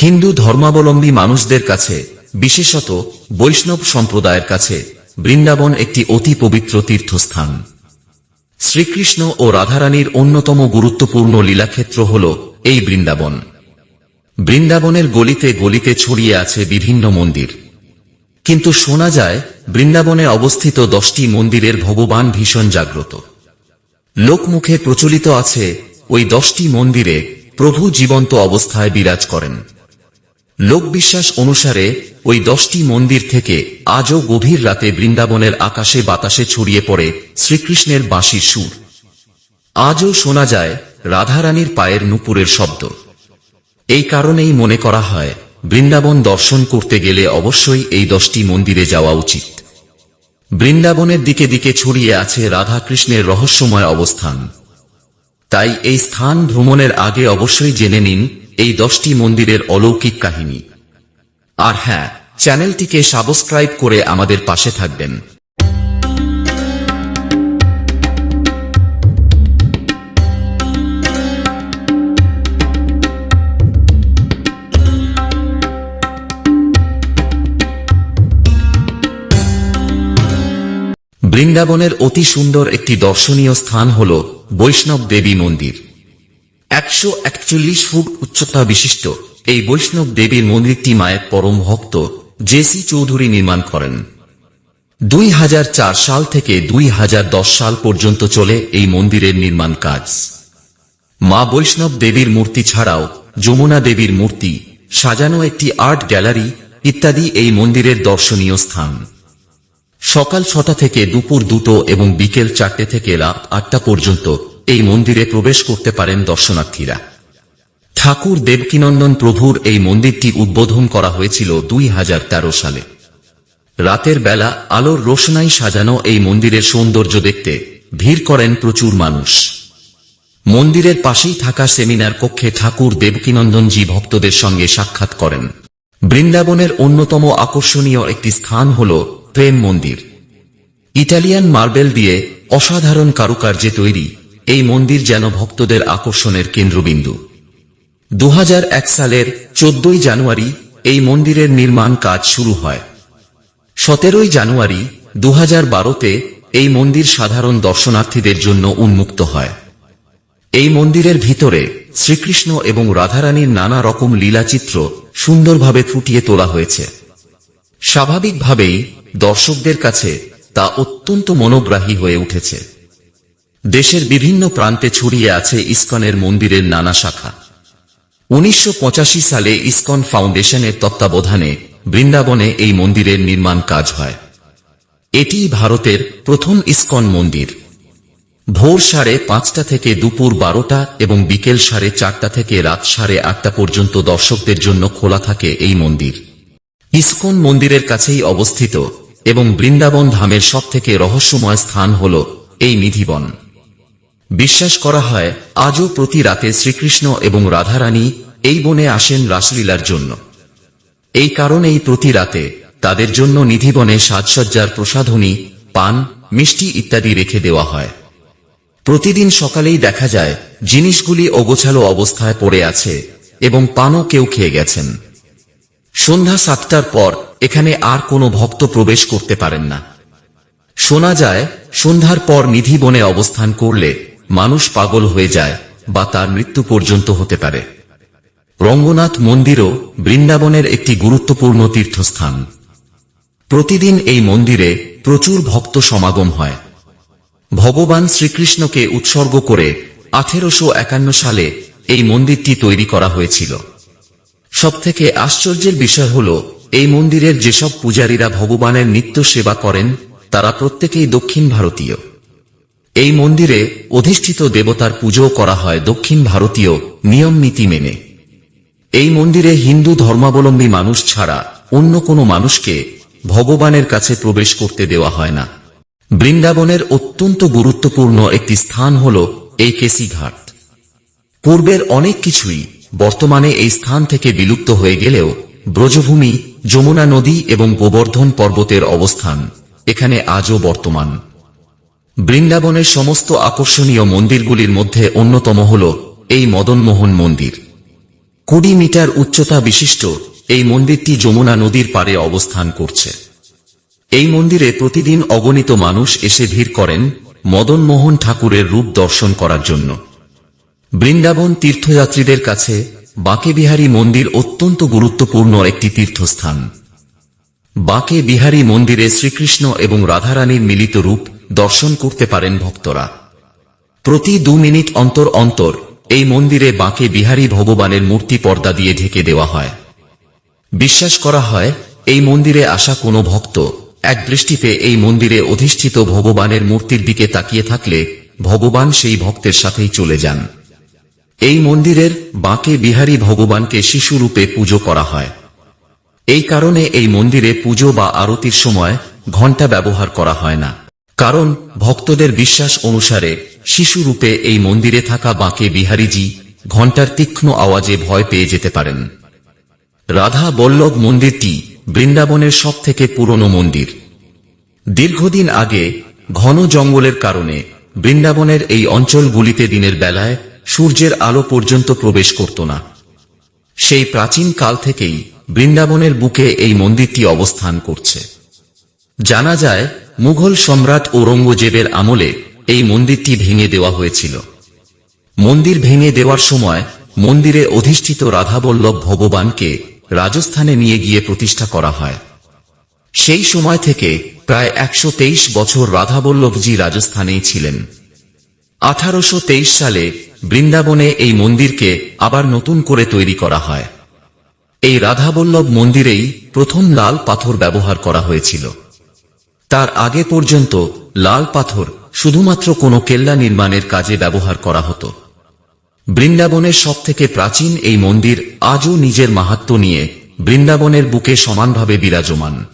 হিন্দু ধর্মাবলম্বী মানুষদের কাছে, বিশেষত বৈষ্ণব সম্প্রদায়ের কাছে, বৃন্দাবন একটি অতি পবিত্র তীর্থস্থান। শ্রীকৃষ্ণ ও রাধারানীর অন্যতম গুরুত্বপূর্ণ লীলাক্ষেত্র হল এই বৃন্দাবন। বৃন্দাবনের গলিতে গলিতে ছড়িয়ে আছে বিভিন্ন মন্দির। কিন্তু শোনা যায়, বৃন্দাবনে অবস্থিত দশটি মন্দিরের ভগবান ভীষণ জাগ্রত। লোকমুখে প্রচলিত আছে ওই দশটি মন্দিরে প্রভু জীবন্ত অবস্থায় বিরাজ করেন। লোকবিশ্বাস অনুসারে, ওই দশটি মন্দির থেকে আজও গভীর রাতে বৃন্দাবনের আকাশে বাতাসে ছড়িয়ে পড়ে শ্রীকৃষ্ণের বাঁশির সুর। আজও শোনা যায় রাধারানীর পায়ের নুপুরের শব্দ। এই কারণেই মনে করা হয়, বৃন্দাবন দর্শন করতে গেলে অবশ্যই এই দশটি মন্দিরে যাওয়া উচিত। বৃন্দাবনের দিকে দিকে ছড়িয়ে আছে রাধাকৃষ্ণের রহস্যময় অবস্থান। তাই এই স্থান ভ্রমণের আগে অবশ্যই জেনে নিন এই দশটি মন্দিরের অলৌকিক কাহিনী। আর হ্যাঁ চ্যানেলটিকে সাবস্ক্রাইব করে আমাদের পাশে থাকবেন। বৃন্দাবনের অতি সুন্দর একটি দর্শনীয় স্থান হল বৈষ্ণব দেবী মন্দির। একশো একচল্লিশ ফুট উচ্চতা বিশিষ্ট। এই বৈষ্ণব দেবীর মন্দিরটি মায়ের পরম ভক্ত জেসি চৌধুরী নির্মাণ করেন। দুই হাজার চার সাল থেকে দুই হাজার দশ সাল পর্যন্ত চলে এই মন্দিরের নির্মাণ কাজ। মা বৈষ্ণব দেবীর মূর্তি ছাড়াও যমুনা দেবীর মূর্তি, সাজানো একটি আর্ট গ্যালারি ইত্যাদি এই মন্দিরের দর্শনীয় স্থান। সকাল ছটা থেকে দুপুর দুটো এবং বিকেল চারটে থেকে রাত আটটা পর্যন্ত এই মন্দিরে প্রবেশ করতে পারেন দর্শনার্থীরা। ঠাকুর দেবকীনন্দন প্রভুর এই মন্দিরটি উদ্বোধন করা হয়েছিল দুই হাজার তেরো সালে। রাতের বেলা আলোর রোশনাই সাজানো এই মন্দিরের সৌন্দর্য দেখতে ভিড় করেন প্রচুর মানুষ। মন্দিরের পাশেই থাকা সেমিনার কক্ষে ঠাকুর দেবকীনন্দনজি ভক্তদের সঙ্গে সাক্ষাৎ করেন। বৃন্দাবনের অন্যতম আকর্ষণীয় একটি স্থান হল প্রেম মন্দির। ইটালিয়ান মার্বেল দিয়ে অসাধারণ কারুকার্যে তৈরি এই মন্দির যেন ভক্তদের আকর্ষণের কেন্দ্রবিন্দু। দু হাজার এক সালের চোদ্দই জানুয়ারি এই মন্দিরের নির্মাণ কাজ শুরু হয়। সতেরোই জানুয়ারি দু বারোতে এই মন্দির সাধারণ দর্শনার্থীদের জন্য উন্মুক্ত হয়। এই মন্দিরের ভিতরে শ্রীকৃষ্ণ এবং রাধারানীর নানা রকম লীলাচিত্র সুন্দরভাবে ফুটিয়ে তোলা হয়েছে। স্বাভাবিকভাবেই দর্শকদের কাছে তা অত্যন্ত মনোগ্রাহী হয়ে উঠেছে। দেশের বিভিন্ন প্রান্তে ছড়িয়ে আছে ইস্কনের মন্দিরের নানা শাখা। উনিশশো পঁচাশি সালে ইস্কন ফাউন্ডেশনের তত্ত্বাবধানে বৃন্দাবনে এই মন্দিরের নির্মাণ কাজ হয়। এটি ভারতের প্রথম ইস্কন মন্দির। ভোর সাড়ে পাঁচটা থেকে দুপুর বারোটা এবং বিকেল সাড়ে চারটা থেকে রাত সাড়ে আটটা পর্যন্ত দর্শকদের জন্য খোলা থাকে এই মন্দির। ইস্কন মন্দিরের কাছেই অবস্থিত এবং বৃন্দাবন ধামের সবথেকে রহস্যময় স্থান হল এই নিধিবন। বিশ্বাস করা হয়, আজও প্রতি রাতে শ্রীকৃষ্ণ এবং রাধারানী এই বনে আসেন রাসলীলার জন্য। এই কারণেই প্রতি রাতে তাদের জন্য নিধিবনে সাজসজ্জার প্রসাধনী, পান, মিষ্টি ইত্যাদি রেখে দেওয়া হয়। প্রতিদিন সকালেই দেখা যায়, জিনিসগুলি অগোছালো অবস্থায় পড়ে আছে এবং পানও কেউ খেয়ে গেছেন। সন্ধ্যা সাতটার পর এখানে আর কোনো ভক্ত প্রবেশ করতে পারেন না। শোনা যায়, সন্ধ্যার পর নিধি বনে অবস্থান করলে মানুষ পাগল হয়ে যায় বা তার মৃত্যু পর্যন্ত হতে পারে। রঙ্গনাথ মন্দিরও বৃন্দাবনের একটি গুরুত্বপূর্ণ তীর্থস্থান। প্রতিদিন এই মন্দিরে প্রচুর ভক্ত সমাগম হয়। ভগবান শ্রীকৃষ্ণকে উৎসর্গ করে আঠেরোশো একান্ন সালে এই মন্দিরটি তৈরি করা হয়েছিল। সবথেকে আশ্চর্যের বিষয় হল, এই মন্দিরের যেসব পূজারীরা ভগবানের নিত্য সেবা করেন, তারা প্রত্যেকেই দক্ষিণ ভারতীয়। এই মন্দিরে অধিষ্ঠিত দেবতার পুজো করা হয় দক্ষিণ ভারতীয় নিয়ম নীতি মেনে। এই মন্দিরে হিন্দু ধর্মাবলম্বী মানুষ ছাড়া অন্য কোনো মানুষকে ভগবানের কাছে প্রবেশ করতে দেওয়া হয় না। বৃন্দাবনের অত্যন্ত গুরুত্বপূর্ণ একটি স্থান হল এই কেসি ঘাট পূর্বের অনেক কিছুই বর্তমানে এই স্থান থেকে বিলুপ্ত হয়ে গেলেও ব্রজভূমি, যমুনা নদী এবং গোবর্ধন পর্বতের অবস্থান এখানে আজও বর্তমান। বৃন্দাবনের সমস্ত আকর্ষণীয় মন্দিরগুলির মধ্যে অন্যতম হল এই মদনমোহন মন্দির। কুড়ি মিটার উচ্চতা বিশিষ্ট এই মন্দিরটি যমুনা নদীর পারে অবস্থান করছে। এই মন্দিরে প্রতিদিন অগণিত মানুষ এসে ভিড় করেন মদন মোহন ঠাকুরের রূপ দর্শন করার জন্য। বৃন্দাবন তীর্থযাত্রীদের কাছে বাঁকে বিহারী মন্দির অত্যন্ত গুরুত্বপূর্ণ একটি তীর্থস্থান। বাঁকে বিহারী মন্দিরে শ্রীকৃষ্ণ এবং রাধারানীর মিলিত রূপ দর্শন করতে পারেন ভক্তরা। প্রতি দু মিনিট অন্তর অন্তর এই মন্দিরে বাঁকে বিহারী ভগবানের মূর্তি পর্দা দিয়ে ঢেকে দেওয়া হয়। বিশ্বাস করা হয়, এই মন্দিরে আসা কোনো ভক্ত এক দৃষ্টিতে এই মন্দিরে অধিষ্ঠিত ভগবানের মূর্তির দিকে তাকিয়ে থাকলে ভগবান সেই ভক্তের সাথেই চলে যান। এই মন্দিরের বাঁকে বিহারী ভগবানকে শিশুরূপে পুজো করা হয়। এই কারণে এই মন্দিরে পুজো বা আরতির সময় ঘণ্টা ব্যবহার করা হয় না। কারণ ভক্তদের বিশ্বাস অনুসারে শিশুরূপে এই মন্দিরে থাকা বাঁকে বিহারীজি ঘণ্টার তীক্ষ্ণ আওয়াজে ভয় পেয়ে যেতে পারেন। রাধা বল্লভ মন্দিরটি বৃন্দাবনের সবথেকে পুরনো মন্দির। দীর্ঘদিন আগে ঘন জঙ্গলের কারণে বৃন্দাবনের এই অঞ্চলগুলিতে দিনের বেলায় সূর্যের আলো পর্যন্ত প্রবেশ করত না। সেই প্রাচীন কাল থেকেই বৃন্দাবনের বুকে এই মন্দিরটি অবস্থান করছে। জানা যায় মুঘল সম্রাট ঔরঙ্গজেবের আমলে এই মন্দিরটি ভেঙে দেওয়া হয়েছিল। মন্দির ভেঙে দেওয়ার সময় মন্দিরে অধিষ্ঠিত রাধাবল্লভ ভগবানকে রাজস্থানে নিয়ে গিয়ে প্রতিষ্ঠা করা হয়। সেই সময় থেকে প্রায় একশো তেইশ বছর রাধাবল্লভজি রাজস্থানেই ছিলেন। আঠারোশো তেইশ সালে বৃন্দাবনে এই মন্দিরকে আবার নতুন করে তৈরি করা হয়। এই রাধাবল্লভ মন্দিরেই প্রথম লাল পাথর ব্যবহার করা হয়েছিল। তার আগে পর্যন্ত লাল পাথর শুধুমাত্র কোনো কেল্লা নির্মাণের কাজে ব্যবহার করা হতো। বৃন্দাবনের সব থেকে প্রাচীন এই মন্দির আজও নিজের মাহাত্ম নিয়ে বৃন্দাবনের বুকে সমানভাবে বিরাজমান।